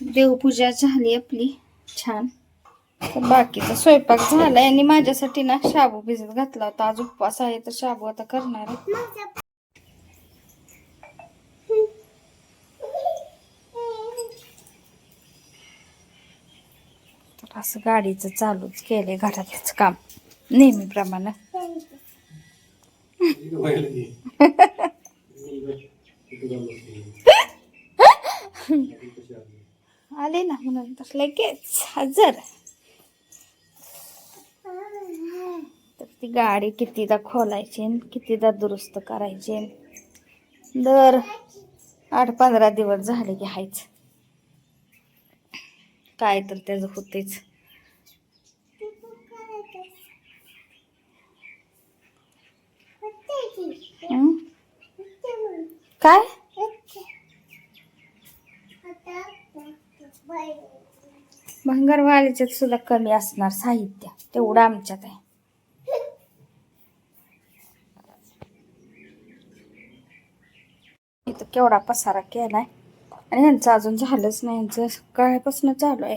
देवपूजा झाली आपली. छान. तर बाकीचा स्वयंपाक झालाय आणि माझ्यासाठी ना शाबू भिजत घातला होता. आज उपवास आहे तर शाबू आता करणार आहे. असं गाडीचं चालूच केलंय घरातच काम. नेहमीप्रमाणे. आले ना म्हणून तर लगेच हजर. तर ती गाडी कितीदा खोलायची कितीदा दुरुस्त करायची दर आठ पंधरा दिवस झाले की हायच. काय तर त्याचं होतेच काय? भंगारवाल्याच्यात सुद्धा कमी असणार साहित्य. तेवढं आमच्यात आहे. इथं केवढा पसारा केलाय. आणि यांचं अजून झालंच नाही. यांचं सकाळपासून चालू आहे.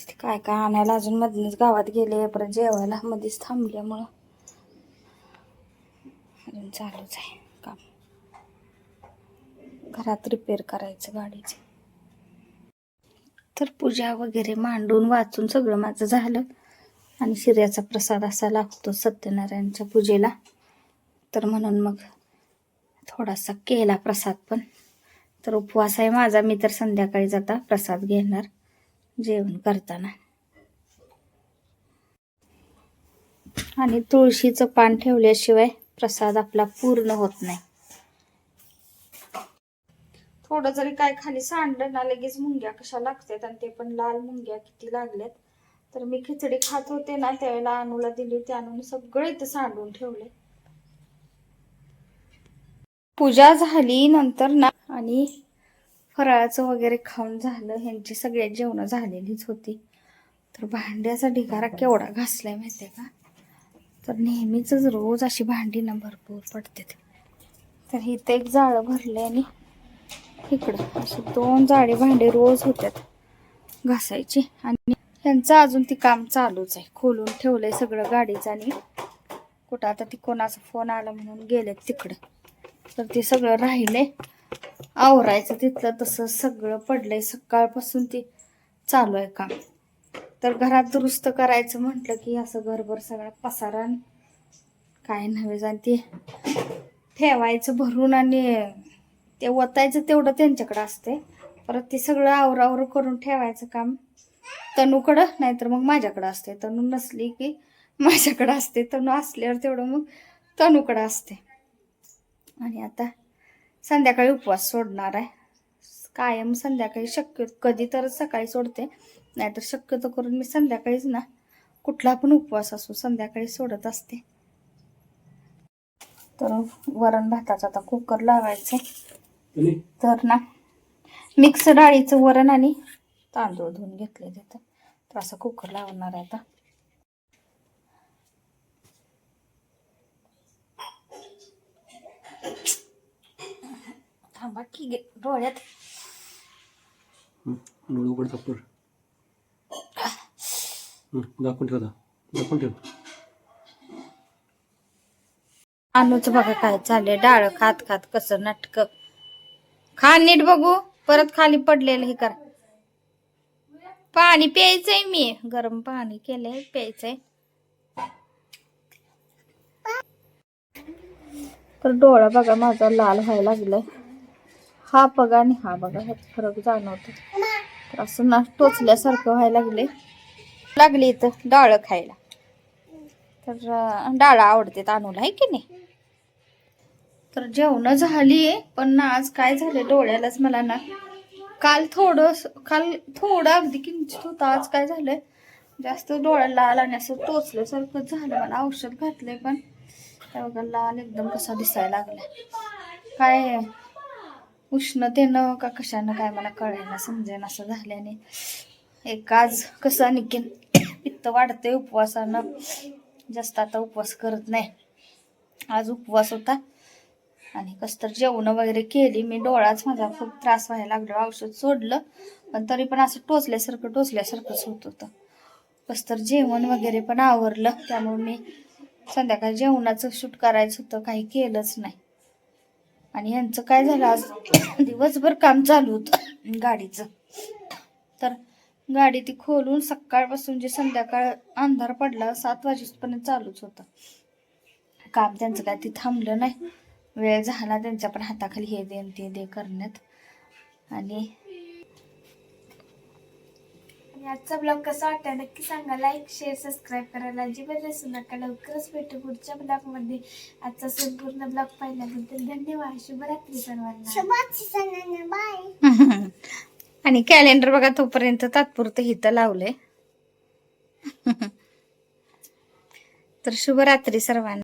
ते काय काय आणायला अजून मधनंच गावात गेले. परत जेवायला मध्येच थांबल्यामुळं अजून चालूच आहे काम. घरात रिपेअर करायचं गाडीचं. तर पूजा वगैरे मांडून वाचून सगळं माझं झालं. आणि शिर्याचा प्रसाद असा लागतो सत्यनारायणच्या पूजेला. तर म्हणून मग थोडासा केला प्रसाद पण. तर उपवास आहे माझा मी तर संध्याकाळी जाता प्रसाद घेणार जेवण करताना. आणि तुळशीचं पान ठेवल्याशिवाय प्रसाद आपला पूर्ण होत नाही. थोडं जरी काय खाली सांडलं ना लगेच मुंग्या कशा लागतात आणि ते पण लाल मुंग्या किती लागल्यात. तर मी खिचडी खात होते ना त्यावेळेला अनुला दिली होती अनुने सगळे इथं सांडून ठेवले पूजा झाली नंतर ना आणि फराळाचं वगैरे खाऊन झालं. ह्यांची सगळ्या जेवणं झालेलीच होती. तर भांड्याचा ढिगारा केवढा घासलाय माहितीये का? तर नेहमीच रोज अशी भांडी ना भरपूर पडते तर इथं एक जाळं भरले आणि इकडं असे दोन जाडे भांडे रोज होत्यात घासायचे. आणि यांचं अजून ती काम चालूच आहे. खोलून ठेवलंय सगळं गाडीचं आणि कुठं आता ती कोणाचा फोन आला म्हणून गेलेत तिकडं. तर ते सगळं राहिले आवरायचं तिथलं तसं सगळं पडलंय. सकाळपासून ते चालू आहे काम. तर घरात दुरुस्त करायचं म्हटलं की असं घरभर सगळा पसारा काय नव्हे. जाण ते ठेवायचं भरून आणि ते वतायचं तेवढं त्यांच्याकडं असते परत ते सगळं आवरावर करून ठेवायचं काम. तनूकडं नाहीतर मग माझ्याकडं असते तनू नसली की माझ्याकडं असते तनू असल्यावर तेवढं मग तनूकडं असते आणि आता संध्याकाळी उपवास सोडणार आहे. कायम संध्याकाळी शक्य कधी तर सकाळी सोडते. नाहीतर शक्यतो करून मी संध्याकाळीच ना कुठला पण उपवास असो संध्याकाळी सोडत असते. तर वरण भाताचा आता कुकर लावायचं. तर ना मिक्स डाळीचं वरण आणि तांदूळ धुवून घेतले तिथं तर. असं कुकर लावणार आहे आता. थांबा की गे डोळ्यात. डोळे उघड दाखव दाखवून ठेव. दाखवून ठेव. अनुच बघा काय चाललंय. डाळ खात खात कसं नाटक. खा नीट बघू. परत खाली पडलेलं हे कर. पाणी प्यायचंय मी. गरम पाणी केलंय प्यायचंय. तर डोळा बघा माझा लाल व्हायला लागलाय. हा बघा आणि हा बघा ह्यात फरक जाणवतो. तर असं ना टोचल्यासारखं व्हायला लागले लागली इथं डाळ खायला. तर डाळ आवडते तांदूळ आहे की नाही? तर जेवणं झाली पण ना आज काय झालं डोळ्यालाच मला ना. काल थोडं काल थोडं अगदी किंचित होतं आज काय झालंय? जास्त डोळ्याला लाल आणि असं टोचल्यासारखं झालं मला औषध घातलंय पण. त्या बघा लाल एकदम कसा दिसायला लागलाय. काय उष्णतेनं का कशानं काय मला कळेना समजेन असं झाल्याने. एक आज कसं आणखीन पित्त वाढते उपवासानं. जास्त आता उपवास करत नाही. आज उपवास होता. आणि कस जेवण वगैरे केली. मी डोळाच माझा खूप त्रास व्हायला लागलो. औषध सोडलं पण तरी पण असं टोचल्यासारखं टोचल्यासारखंच होत होतं. कस जेवण वगैरे पण आवरलं. त्यामुळे मी संध्याकाळी जेवणाचं शूट करायचं होतं. काही केलंच नाही. आणि यांचं काय झालं आज दिवसभर काम चालू होतं गाडीचं. तर गाडी ती खोलून सकाळपासून जे संध्याकाळ अंधार पडला सात वाजेपर्यंत चालूच होतं. काम त्यांचं काय ते थांबलं नाही. वेळ झाला त्यांच्या पण हाताखाली हे दे ते दे करण्यात. आणि आजचा ब्लॉग कसा वाटला नक्की सांगा. लाईक शेअर सबस्क्राईब करायला अजिबात विसरू नका. लवकरच भेटू पुढच्या ब्लॉगमध्ये. आजचा संपूर्ण ब्लॉग पाहिल्याबद्दल धन्यवाद. शुभरात्री सर्वांना. बाय आणि कॅलेंडर बघा तोपर्यंत तात्पुरतं हिथं लावलंय. तर शुभरात्री सर्वांना.